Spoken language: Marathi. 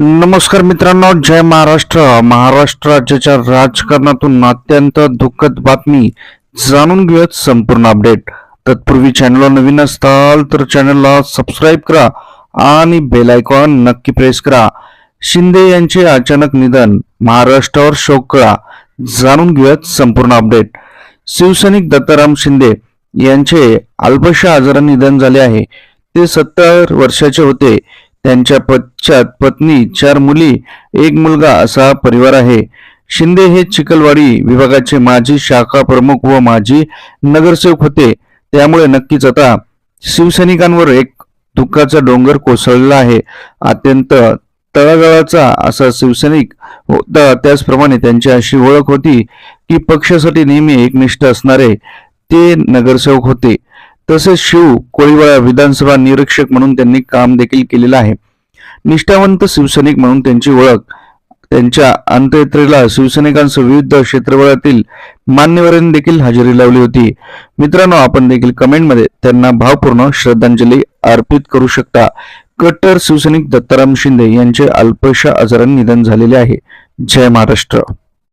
नमस्कार मित्रांनो जय महाराष्ट्र. महाराष्ट्र राज्याच्या राजकारणातून अत्यंत दुःखद बातमी जाणून घेऊयात संपूर्ण अपडेट तत्पूर्वी चॅनलला नवीन असताल तर चॅनलला सबस्क्राईब करा आणि बेल आयकॉन नक्की प्रेस करा. शिंदे यांचे अचानक निधन महाराष्ट्रावर शोक कळा. जाणून घेऊयात संपूर्ण अपडेट शिवसैनिक दत्ताराम शिंदे यांचे अल्पशा आजाराने निधन झाले आहे. ते सत्तर वर्षाचे होते. त्यांच्या पश्चात पत्नी चार मुली एक मुलगा असा परिवार आहे. शिंदे हे चिखलवाडी विभागाचे माजी शाखा प्रमुख व माजी नगरसेवक होते. त्यामुळे नक्कीच आता शिवसैनिकांवर एक दुःखाचा डोंगर कोसळलेला आहे. अत्यंत तळागाळाचा असा शिवसैनिक होता. त्याचप्रमाणे त्यांची अशी ओळख होती की पक्षासाठी नेहमी एकनिष्ठ असणारे ते नगरसेवक होते. तसेच शिव कोळीवाडा विधानसभा निरीक्षक म्हणून त्यांनी काम देखील केलेलं आहे. निष्ठावंत शिवसैनिक म्हणून त्यांची ओळख. त्यांच्या अंत्ययात्रेला शिवसैनिकांसह विविध क्षेत्रफळातील मान्यवरांनी देखील हजेरी लावली होती. मित्रांनो आपण देखील कमेंटमध्ये त्यांना भावपूर्ण श्रद्धांजली अर्पित करू शकता. कट्टर शिवसैनिक दत्ताराम शिंदे यांचे अल्पशा आजाराने निधन झालेले आहे. जय महाराष्ट्र.